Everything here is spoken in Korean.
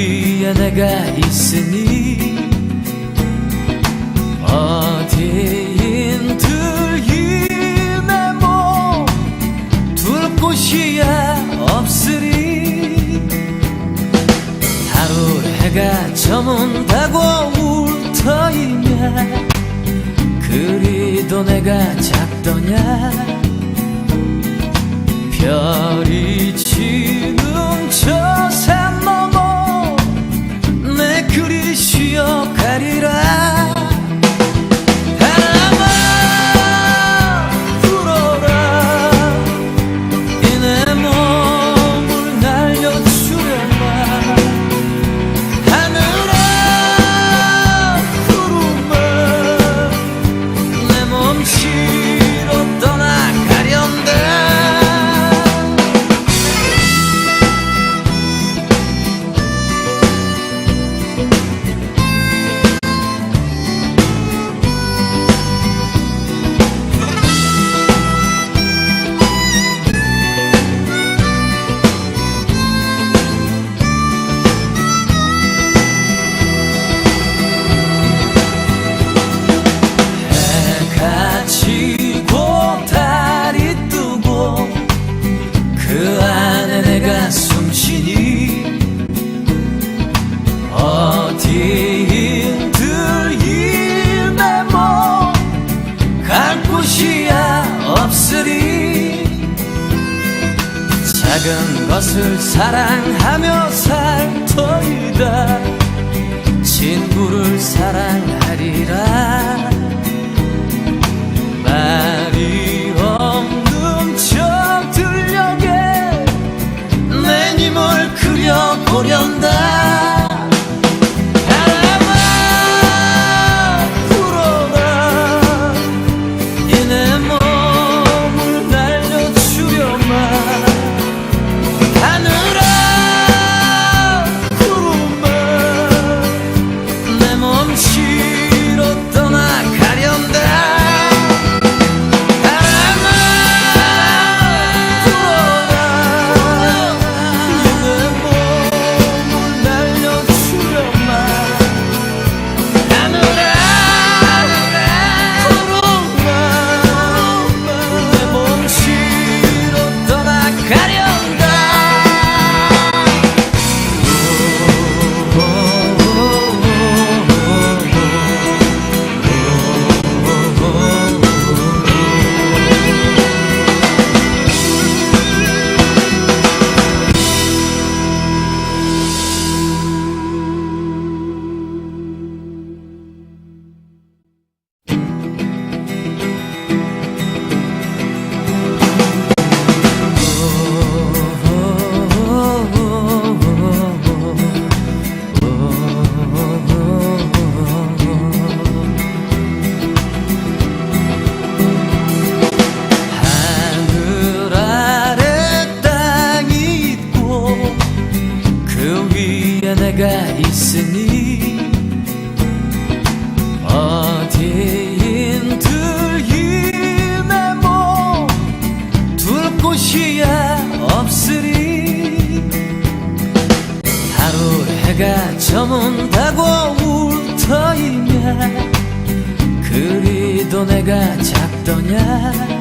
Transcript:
위에 내가 있으니 어디인 들이내 몸둘 곳이야 없으리. 하루 해가 저문다고 울터이냐. 그리도 내가 작더냐. 별이 하리라. 작은 것을 사랑하며 살 터이다. 친구를 사랑하리라. 말이 없는 척 들려게 내 님을 그려 보련다. 있으니 어디인 들이내 뭐둘 곳이야 없으리 하루 해가 저문다고 울터이냐 그리도 내가 작더냐